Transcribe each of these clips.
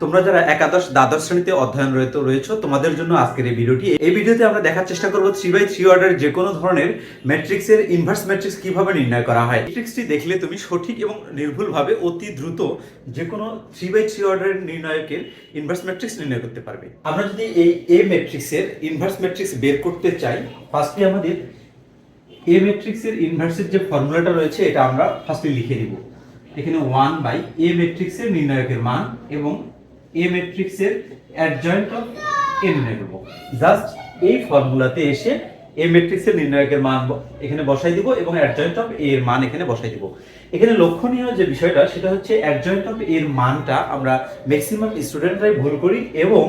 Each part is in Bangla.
তোমরা যারা একাদশ দ্বাদশ শ্রেণীতে অধ্যয়নরত রয়েছে, তোমাদের জন্য আজকের এই ভিডিওটি। এই ভিডিওতে আমরা দেখার চেষ্টা করব থ্রি বাই থ্রি অর্ডার যে কোনো ধরনের ম্যাট্রিক্সের ইনভার্স ম্যাট্রিক্স কীভাবে নির্ণয় করা হয়। ম্যাট্রিক্সটি দেখলে তুমি সঠিক এবং নির্ভুলভাবে অতি দ্রুত যে কোনো থ্রি বাই থ্রি অর্ডারের নির্ণয়কের ইনভার্স ম্যাট্রিক্স নির্ণয় করতে পারবে। আমরা যদি এই এ ম্যাট্রিক্সের ইনভার্স ম্যাট্রিক্স বের করতে চাই ফার্স্টলি আমাদের এ ম্যাট্রিক্সের ইনভার্সের যে ফর্মুলাটা রয়েছে, এটা আমরা ফার্স্টলি লিখে দিব। এখানে ওয়ান বাই এ ম্যাট্রিক্সের নির্ণায়কের মান এবং এ ম্যাট্রিক্সের অ্যাডজয়েন্ট অফ এ নির্ণয় করব। জাস্ট এই ফর্মুলাতে এসে এ ম্যাট্রিক্সের নির্ণায়কের মান এখানে বসাই দিব এবং অ্যাডজয়েন্ট অফ এর মান এখানে বসাই দিব। এখানে লক্ষণীয় যে বিষয়টা, সেটা হচ্ছে অ্যাডজয়েন্ট অফ এর মানটা আমরা ম্যাক্সিমাম স্টুডেন্টরাই ভুল করি এবং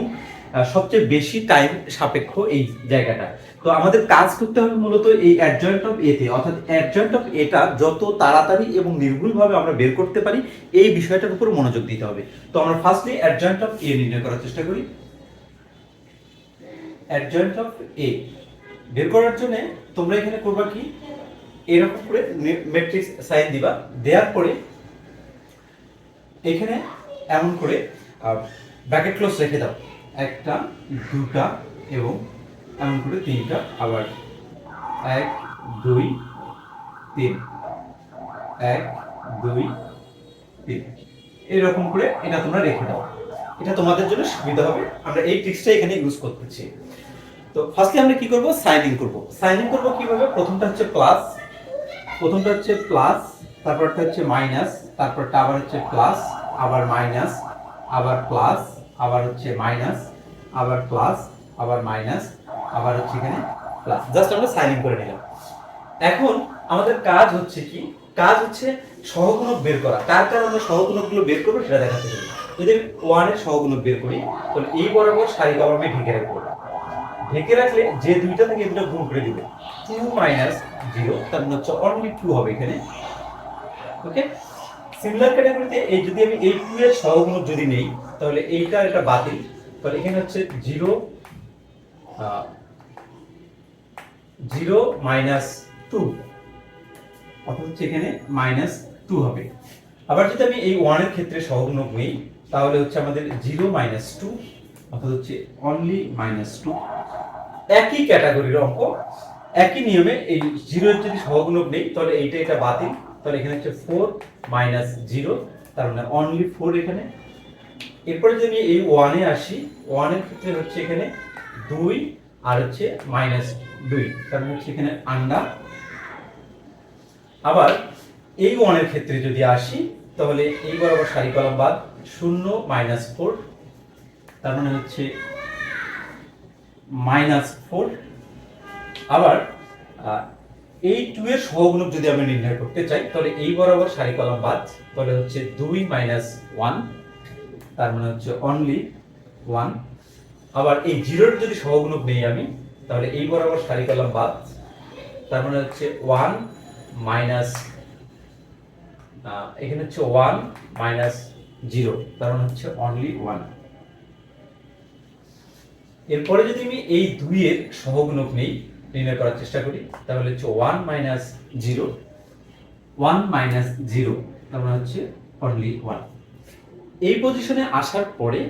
সবচেয়ে বেশি টাইম সাপেক্ষ এই জায়গাটা। তো আমাদের কাজ করতে হবে মূলত এই অ্যাডজয়েন্ট অফ এতে অর্থাৎ অ্যাডজয়েন্ট অফ এটা যত তাড়াতাড়ি এবং নির্ভুলভাবে আমরা বের করতে পারি, এই বিষয়টার উপর মনোযোগ দিতে হবে। তো আমরা ফার্স্টলি অ্যাডজয়েন্ট অফ এ নির্ণয় করার চেষ্টা করি। অ্যাডজয়েন্ট অফ এ বের করার জন্য তোমরা এখানে করবা কি? এরকম করে ম্যাট্রিক্স সাইন দিবা। দেওয়ার পরে এখানে এমন করে ব্র্যাকেট ক্লোজ রেখে দাও। একটা, দুটা এবং এমন করে তিনটা আবার এক, দুই, তিন। এক, দুই, তিন। এরকম করে এটা তোমরা রেখে দাও। এটা তোমাদের জন্য সুবিধা হবে। আমরা এই ট্রিক্সটা এখানে ইউজ করতেছি। তো ফার্স্টলি আমরা কি করব? সাইন ইন করব। সাইন ইন করব কীভাবে? প্রথমটা হচ্ছে প্লাস প্রথমটা হচ্ছে প্লাস তারপরটা হচ্ছে মাইনাস তারপরটা আবার হচ্ছে প্লাস আবার মাইনাস আবার প্লাস আবার হচ্ছে মাইনাস আবার প্লাস আবার মাইনাস আবার হচ্ছে এখানে প্লাস জাস্ট আমরা সাইন ইন করে নিলাম। এখন আমাদের কাজ হচ্ছে কি? কাজ হচ্ছে সহগুণক বের করা। কার কার আমরা সহগুণকগুলো বের করব সেটা দেখাতে হবে যদি আমি ওয়ানের সহগুণক বের করি, তাহলে এই বরাবর সারি কলমে ঢেকে রাখব। ঢেকে রাখলে যে দুইটা থেকে দুটো গুণ করে দিবে। টু মাইনাস জিরো তার মানে হচ্ছে অনলি টু হবে এখানে। ওকে সিমিলার ক্যাটাগরিতে এই যদি আমি এই টু এর সহগুণক যদি নেই, তাহলে এইটা এটা বাতিল। তাহলে এখানে হচ্ছে জিরো জিরো মাইনাস টু। অর্থাৎ হচ্ছে এখানে মাইনাস টু হবে। আবার যদি আমি এই ওয়ানের ক্ষেত্রে সহগুণক নেই, তাহলে হচ্ছে আমাদের জিরো মাইনাস টু, অর্থাৎ হচ্ছে অনলি মাইনাস টু। একই ক্যাটাগরির অঙ্ক, একই নিয়মে এই জিরোর যদি সহগুণক নেই, তাহলে এইটা এটা বাতিল। তাহলে এখানে হচ্ছে ফোর মাইনাস জিরো, তার মানে অনলি ফোর এখানে। এরপরে যদি আমি এই ওয়ানে আসি ওয়ানের ক্ষেত্রে হচ্ছে এখানে দুই আর হচ্ছে মাইনাস দুই, তার মানে হচ্ছে এখানে আন্ডা। আবার এই ওয়ানের ক্ষেত্রে যদি আসি, তাহলে এই বরাবর সারি কলম বাদ, শূন্য মাইনাস ফোর, তার মানে হচ্ছে মাইনাস ফোর। আবার এই টু এর সহগুণক যদি আমি নির্ণয় করতে চাই, তাহলে এই বরাবর সারি কলম বাদ, তাহলে হচ্ছে দুই মাইনাস ওয়ান, তার মানে হচ্ছে অনলি ওয়ান আবার এই জিরোর যদি সহগুণক নেই আমি তাহলে এই বরাবর সারি কলম বাদ। তার মানে হচ্ছে ওয়ান মাইনাস এখানে হচ্ছে ওয়ান মাইনাস জিরো তার মানে হচ্ছে অনলি ওয়ান এরপরে যদি আমি এই দুইয়ের সহগুণক নেই, নির্ণয় করার চেষ্টা করি, তাহলে হচ্ছে one minus zero one minus zero তার মানে হচ্ছে অনলি ওয়ান এই পজিশনে আসার পরে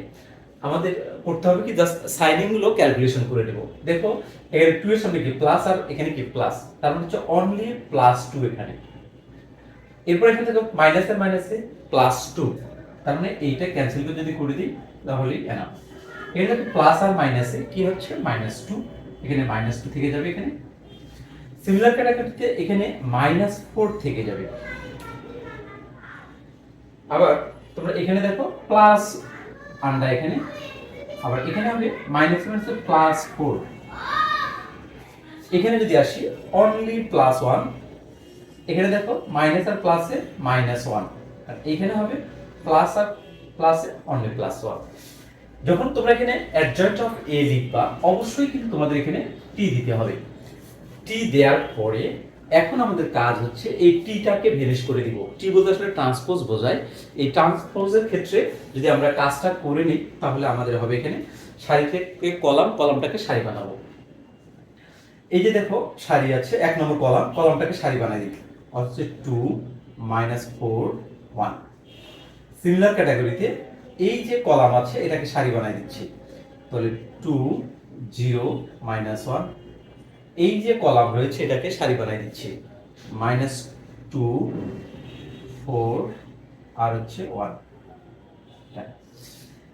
আমাদের করতে হবে কি? জাস্ট সাইনিংগুলো ক্যালকুলেশন করে নেব। দেখো, এর টু এর সামনে কি? প্লাস আর এখানে কি? প্লাস তার মানে হচ্ছে অনলি প্লাস টু এখানে। এরপর এখানে দেখো মাইনাসে মাইনাসে প্লাস টু তার মানে এইটা ক্যান্সেল করে যদি করে দিই, তাহলে এনাফ এখানে দেখো প্লাস আর মাইনাসে কি হচ্ছে? মাইনাস টু এখানে মাইনাস টু থেকে যাবে এখানে। সিমিলার ক্যাটাগরিতে এখানে মাইনাস ফোর থেকে যাবে। আবার তোমরা এখানে দেখো প্লাস আন্ডা এখানে আবার এখানে হবে মাইনাস মাইনাস প্লাস ফোর এখানে যদি আসি অনলি প্লাস ওয়ান এখানে দেখো মাইনাস আর প্লাসে মাইনাস ওয়ান আর এখানে হবে প্লাস আর প্লাসে অনলি প্লাস ওয়ান যখন তোমরা এখানে অ্যাডজয়েন্ট অফ এ লিখবা, অবশ্যই কিন্তু তোমাদের এখানে টি দিতে হবে। টি দেওয়ার পরে এখন আমাদের কাজ হচ্ছে এই টিটাকে ভেনিশ করে দিব। টি বলতে আসলে ট্রান্সপোজ বোঝায়। এই ট্রান্সপোজের ক্ষেত্রে যদি আমরা কাজটা করে নিই, তাহলে আমাদের হবে এখানে সারি থেকে কলাম, কলামটাকে সারি বানাবো। এই যে দেখো, সারি আছে, এক নম্বর কলাম, কলামটাকে সারি বানাই দিই। হচ্ছে two minus four one similar ক্যাটাগরিতে এই যে কলাম আছে, এটাকে সারি বানাই দিচ্ছি। তাহলে টু জিরো মাইনাস ওয়ান এই যে কলাম রয়েছে, এটাকে সারি বানাই দিচ্ছি। মাইনাস টু, ফোর, আর হচ্ছে ওয়ান।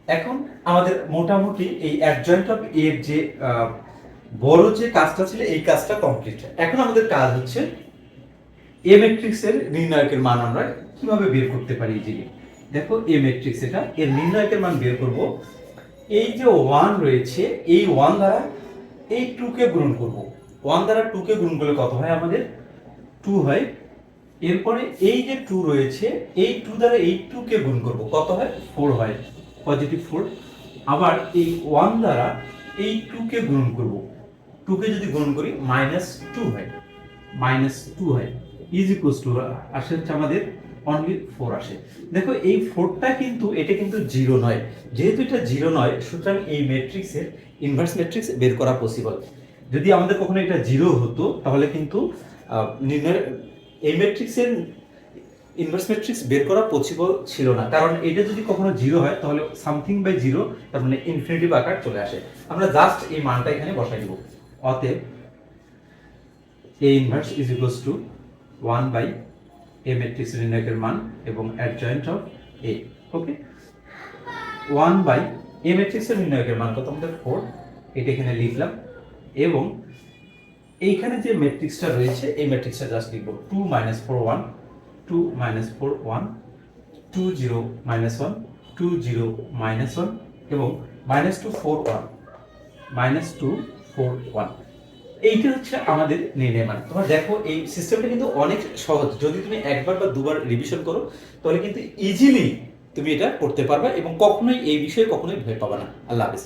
এখন আমাদের মোটামুটি এই অ্যাডজয়েন্ট অফ এর যে বড় যে কাজটা ছিল, এই কাজটা কমপ্লিট এখন আমাদের কাজ হচ্ছে এ ম্যাট্রিক্সের নির্ণায়কের মান আমরা কীভাবে বের করতে পারি ইজিলি দেখো এ ম্যাট্রিক্স এটা, এর নির্ণায়কের মান বের করব। এই যে ওয়ান রয়েছে, এই ওয়ান দ্বারা এই টু কে গুণন করব। ওয়ান দ্বারা টু কে গুণন করলে কত হয় আমাদের টু হয়? এরপরে এই যে টু রয়েছে, এই টু দ্বারা এই টু কে গুণ করব, কত হয়? ফোর হয় পজিটিভ ফোর আবার এই ওয়ান দ্বারা এই টু কে গুণন করব টু কে যদি গুণন করি মাইনাস টু হয় মাইনাস টু হয়। ইজ ইকুয়াল টু আসে হচ্ছে আমাদের অনলি ফোর আসে। দেখো এই ফোরটা কিন্তু, এটা কিন্তু জিরো নয়। যেহেতু এটা জিরো নয়, সুতরাং এই ম্যাট্রিক্সের ইনভার্স ম্যাট্রিক্স বের করা পসিবল যদি আমাদের কখনো এটা জিরো হতো, তাহলে কিন্তু নির্ণয় এই ম্যাট্রিক্সের ইনভার্স ম্যাট্রিক্স বের করা পসিবল ছিল না। কারণ এটা যদি কখনো জিরো হয়, তাহলে সামথিং বাই জিরো তার মানে ইনফিনিটিভ আকার চলে আসে। আমরা জাস্ট এই মানটা এখানে বসাই দিব। অতএব A inverse is equals to one by A matrix নির্ণায়কের মান এবং adjoint of A okay one by A ম্যাট্রিক্সের নির্ণায়কের মান কত আমাদের? ফোর এটা এখানে লিখলাম। এবং এইখানে যে ম্যাট্রিক্সটা রয়েছে, এই ম্যাট্রিক্সটা জাস্ট লিখব two minus four one two minus four one two zero minus one two zero minus one এবং minus two four one minus two four one এইটা হচ্ছে আমাদের নির্ণয় মান। তোমরা দেখো, এই সিস্টেমটা কিন্তু অনেক সহজ। যদি তুমি একবার বা দুবার রিভিশন করো, তাহলে কিন্তু ইজিলি তুমি এটা করতে পারবে এবং কখনোই এই বিষয়ে কখনোই ভয় পাবে না। আল্লাহ হাফেজ।